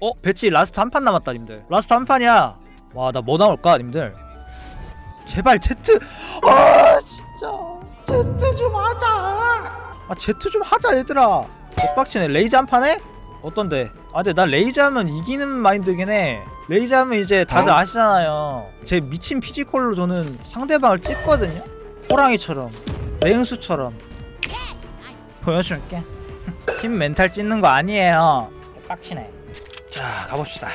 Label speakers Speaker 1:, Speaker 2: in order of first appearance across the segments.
Speaker 1: 어? 배치 라스트 한 판 남았다 님들. 라스트 한 판이야. 와 나 뭐 나올까 님들? 제발 제트 아 진짜. 제트 좀 하자. 아 제트 좀 하자 얘들아. 개빡치네. 레이저 한 판에? 어떤데? 아 근데 나 레이저 하면 이기는 마인드긴 해. 레이저 하면 이제 다들
Speaker 2: 어?
Speaker 1: 아시잖아요. 제 미친 피지컬로 저는 상대방을 찢거든요. 호랑이처럼 맹수처럼. 보여줄게. 팀 멘탈 찢는 거 아니에요. 빡치네 자 가봅시다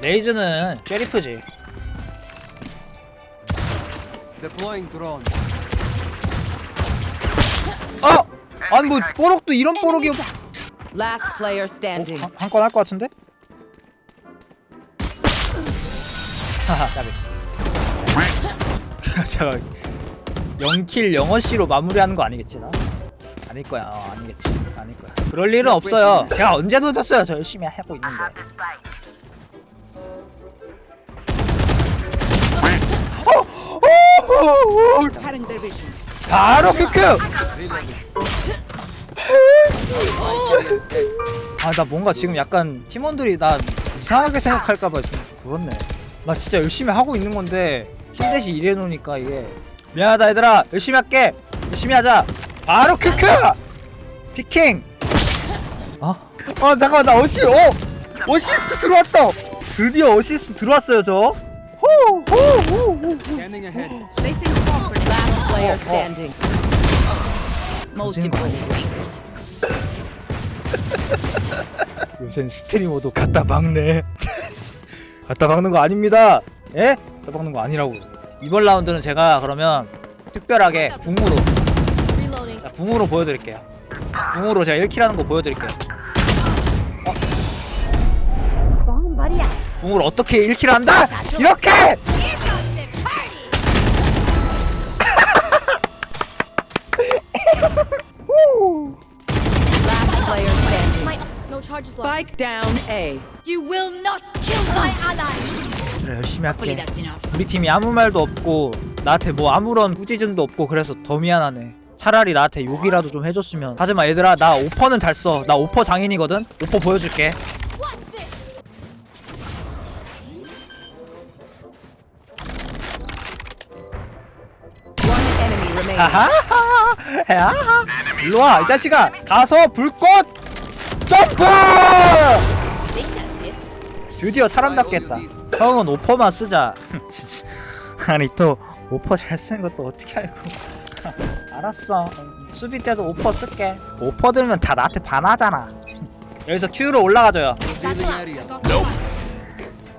Speaker 1: 레이저는 쉐리프지
Speaker 2: Deploying drone.
Speaker 1: 어! 아니 뭐 뽀록도 이런 뽀록이
Speaker 3: Last player standing.
Speaker 1: 한 건 할 것 같은데? 하하 제가 0킬 0어시로 마무리하는 거 아니겠지 나? 아닐 거야. 어, 아니겠지. 아닐 거야. 그럴 일은 없어요. 제가 언제 늦었어요? 저 열심히 하고 있는데. 바로 큐큐 아 나 뭔가 지금 약간 팀원들이 나 이상하게 생각할까봐 좀 그렇네. 나 진짜 열심히 하고 있는 건데 힘대시 이래 놓으니까 이게. 미안하다 얘들아. 열심히 할게. 열심히 하자 바로 큐큐! 피킹! 어? 어 잠깐만 나 어시 어? 어시스트 들어왔다! 드디어 어시스트 들어왔어요 저. 호 호호
Speaker 2: Scanning ahead.
Speaker 3: Last player standing.
Speaker 1: Multiple 요샌 스트리머도 갖다 박네. 갖다 박는 거 아닙니다. 예? 갖다 박는 거 아니라고 이번 라운드는 제가 그러면 특별하게 궁으로 자 궁으로 보여드릴게요 궁으로 제가 1킬 하는 거 보여드릴게요 어? 궁으로 어떻게 1킬 한다? 이렇게!
Speaker 3: Last player standing.
Speaker 4: My no charges left.
Speaker 3: Spike down A.
Speaker 4: You will not kill my ally.
Speaker 1: 그래 열심히 할게
Speaker 4: enough.
Speaker 1: 우리 팀이 아무 말도 없고 나한테 뭐 아무런 꾸짖음도 없고 그래서 더 미안하네 차라리 나한테 욕이라도 좀 해줬으면. 하지마 얘들아 나 오퍼는 잘 써 나 오퍼 장인이거든? 오퍼 보여줄게. 하하하! 야하! 일로와 이 자식아. 가서 불꽃 점프. 드디어 사람답게 했다. 형은 오퍼만 쓰자. 아니 또 오퍼 잘 쓰는 것도 어떻게 알고 알았어 수비 때도 오퍼 쓸게 오퍼 들면 다 나한테 반하잖아 여기서 Q로 올라가줘요
Speaker 2: Revealing area.
Speaker 4: Nope.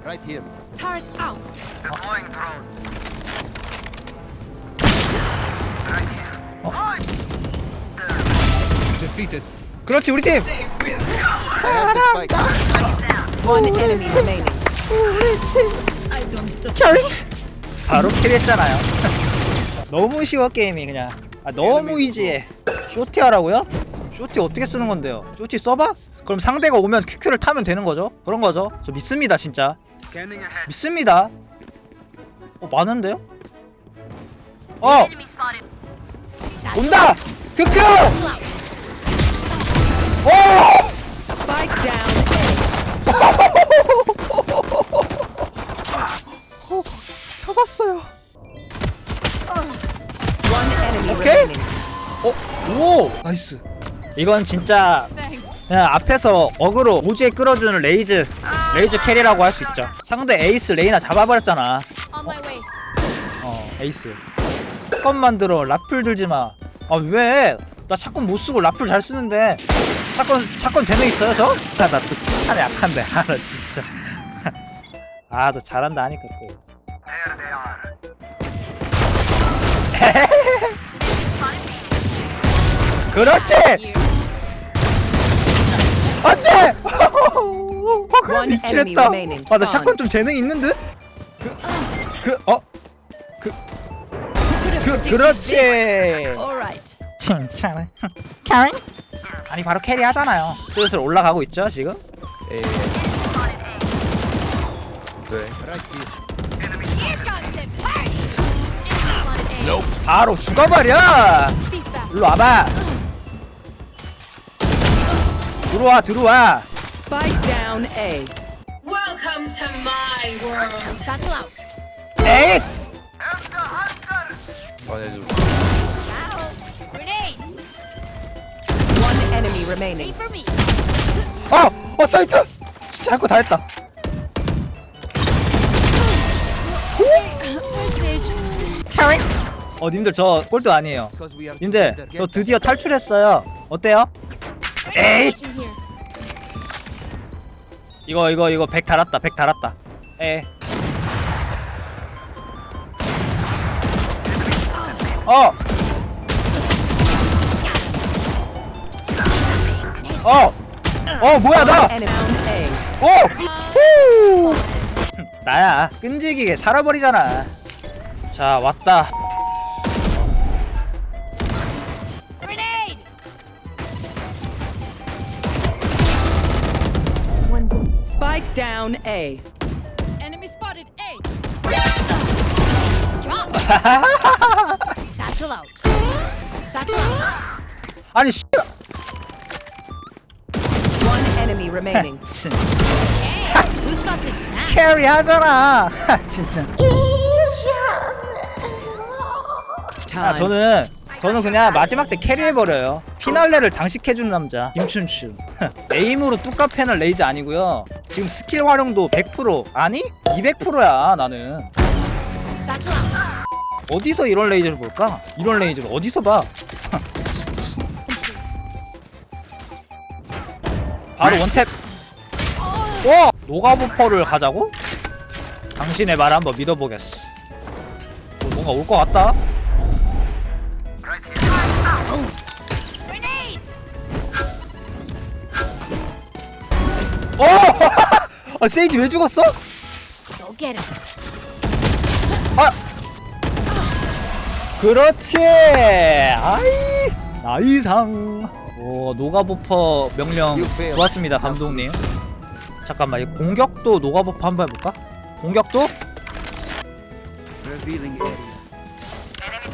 Speaker 2: Right here.
Speaker 4: Turret out.
Speaker 2: Defeated.
Speaker 1: 그렇지 우리 팀
Speaker 2: I have the spike.
Speaker 3: One enemy remaining.
Speaker 1: 바로 킬했잖아요 너무 쉬워 게임이 그냥 아, 너무 이지해 쇼티 하라고요? 쇼티 어떻게 쓰는 건데요? 쇼티 써봐? 그럼 상대가 오면 QQ를 타면 되는 거죠? 그런 거죠? 저 믿습니다 진짜. 믿습니다 어 많은데요? 어! 온다! QQ! 오! 오! 나이스. 이건 진짜. 그냥 앞에서 어그로 오지에 끌어주는 레이즈 레이즈 캐리라고 할 수 있죠. 상대 에이스 레이나 잡아버렸잖아. 어 에이스. 샷건 만들어 라플 들지마. 아 왜? 나 샷건 못쓰고 라플 잘 쓰는데. 샷건 샷건 재능 있어요 저? 아, 나또 칭찬에 약한데. 아나 진짜. 아 너 잘한다 하니까 또 그렇지! 안 돼!
Speaker 3: One enemy
Speaker 1: 미치겠다.
Speaker 3: remaining.
Speaker 1: 아, 나. 샷건 좀 재능 있는 듯? 그, 그, 어? 그, 그, 그렇지!
Speaker 4: All right.
Speaker 1: 칭찬해. 캐리? 아니, 바로 캐리 하잖아요. 슬슬 올라가고 있죠, 지금? 예. 네. 바로 죽어버려! 일로 와봐! 들어와, 들어와!
Speaker 3: Spike down A.
Speaker 5: Welcome to my world.
Speaker 4: Satchel out.
Speaker 1: 에잇!
Speaker 6: 꺼내줘.
Speaker 4: Ow. Grenade.
Speaker 3: One enemy remaining.
Speaker 4: For me.
Speaker 1: 어! 어 사이트! 진짜 할 거 다 했다. 어 님들 저 꼴등 아니에요 님들. 저 드디어 탈출했어요 어때요?
Speaker 4: Here.
Speaker 1: 이거 이거 이거 100 달았다 100 달았다 에 어! 어! 어 뭐야 나! 오! 후! 나야 끈질기게 살아버리잖아 자 왔다
Speaker 3: down A.
Speaker 4: Enemy spotted. A. Drop. Satchel out. Satchel out.
Speaker 1: 아니 씨
Speaker 3: One enemy remaining.
Speaker 1: 진
Speaker 4: Hey, who's got this snap?
Speaker 1: 캐리 하잖아 진짜 아. 저는 저는 그냥 마지막 때 캐리 해버려요 피날레를 장식해주는 남자 김춘추 에임으로 뚜까패는 레이즈 아니고요 지금 스킬 활용도 100% 아니? 200%야 나는. 어디서 이런 레이저를 볼까? 이런 레이저를 어디서 봐? 바로 원탭 오! 노가부퍼를 가자고? 당신의 말 한번 믿어보겠어 어, 뭔가 올 것 같다 오! 아 세이지 왜 죽었어?
Speaker 4: Go get him.
Speaker 1: 아! 그렇지! 아이! 나이상! 오, 노가버퍼 명령 좋았습니다, 감독님. 잠깐만, 이 공격도 노가버퍼 한번 해볼까? 공격도?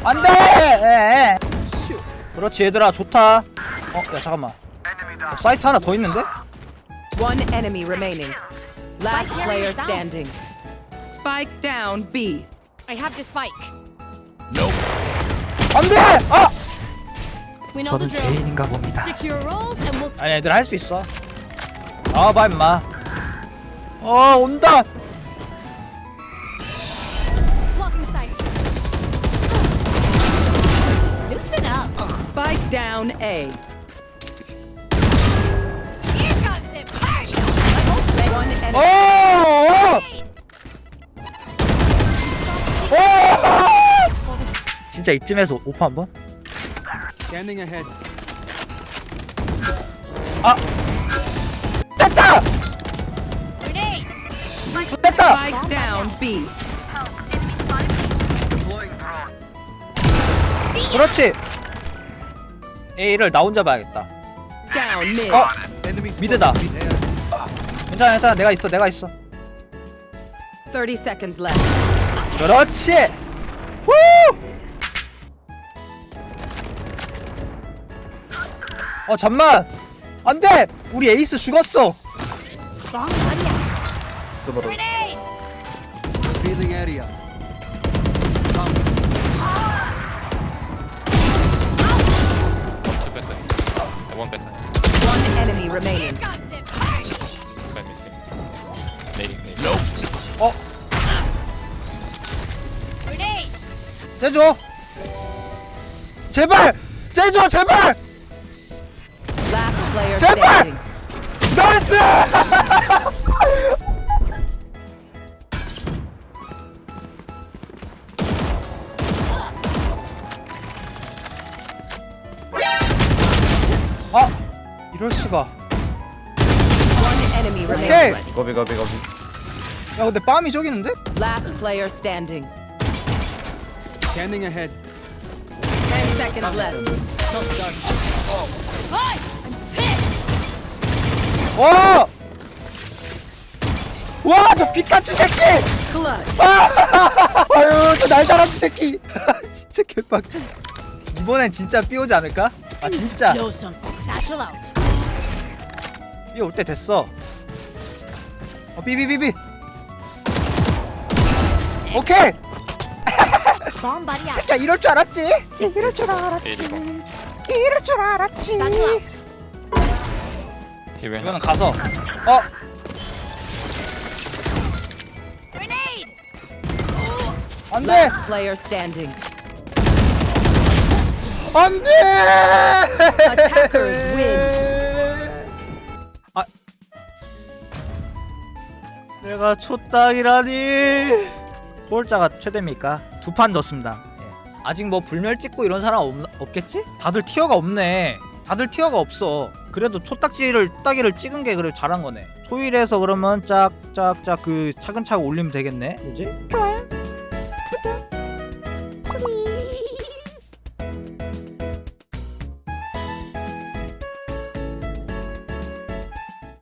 Speaker 1: 안 돼! 그렇지, 얘들아, 좋다. 어, 야, 잠깐만. 어, 사이트 하나 더 있는데?
Speaker 3: One enemy remaining. Last
Speaker 4: Spike
Speaker 3: player
Speaker 4: down.
Speaker 3: standing. Spike down B.
Speaker 4: I have the spike.
Speaker 1: 안 돼! 아!
Speaker 4: We know the
Speaker 1: 저는
Speaker 4: drill.
Speaker 1: 죄인인가 봅니다.
Speaker 4: Stick to your roles and we'll
Speaker 1: 아니, 얘들 할 수 있어. 나와봐, 임마. 어, 온다!
Speaker 4: blocking sight. Loosen up.
Speaker 3: Spike down A.
Speaker 1: 어! 어! 어! 진짜 이쯤에서 오프 한 번?
Speaker 2: Scanning ahead.
Speaker 1: 아! 됐다! 됐다!
Speaker 3: Spike down B.
Speaker 2: Deploying drone.
Speaker 1: 그렇지! A를 나 혼자 봐야겠다.
Speaker 3: Down mid.
Speaker 1: 어!
Speaker 2: Enemy spotted.
Speaker 1: 미드다.
Speaker 2: Mid-air.
Speaker 1: 괜찮아, 괜찮아. 내가 있어, 내가 있어.
Speaker 3: 30 seconds left.
Speaker 1: 그렇지! 후! 어, 잠만! 안 돼! 우리 에이스 죽었어!
Speaker 6: Two backside. Uh, backside.
Speaker 3: One enemy remaining.
Speaker 1: 어. 째줘! 제발! 째줘, 제발!
Speaker 3: Last player
Speaker 1: 제발!
Speaker 3: standing.
Speaker 1: 나이스! 아! 이럴 수가.
Speaker 3: One enemy
Speaker 1: 오케이!
Speaker 6: Gobi, gobi, gobi.
Speaker 1: 야, 근데 빰이 저기 있는데?
Speaker 3: Last player standing.
Speaker 2: Scanning ahead.
Speaker 3: 10 seconds left.
Speaker 4: Boy, I'm pissed.
Speaker 1: 와! 와, 저 피카츄 새끼!
Speaker 3: Clutch.
Speaker 1: 아유, 저 날다람쥐 새끼! 진짜 개빡치. 이번엔 진짜 삐오지 않을까? 아, 진짜.
Speaker 4: Know some. Satchel out.
Speaker 1: B 올때 됐어 어 비비비비 오케이
Speaker 4: Bomb buddy out.
Speaker 1: 야 이럴 줄 알았지 이럴 줄 알았지. 이럴 줄 알았지 이거는. 가서 어. 안돼
Speaker 3: Player standing.
Speaker 1: 안돼
Speaker 3: Attackers win.
Speaker 1: 아 내가 초딱이라니 골자가 최대입니까? 두판 넣습니다. 예. 아직 뭐 불멸 찍고 이런 사람 없, 없겠지? 다들 티어가 없네. 다들 티어가 없어. 그래도 초딱지를 따기를 찍은 게 그래 잘한 거네. 초일에서 그러면 짝짝짝 그 차근차근 올리면 되겠네. 그지 좋아요. 구독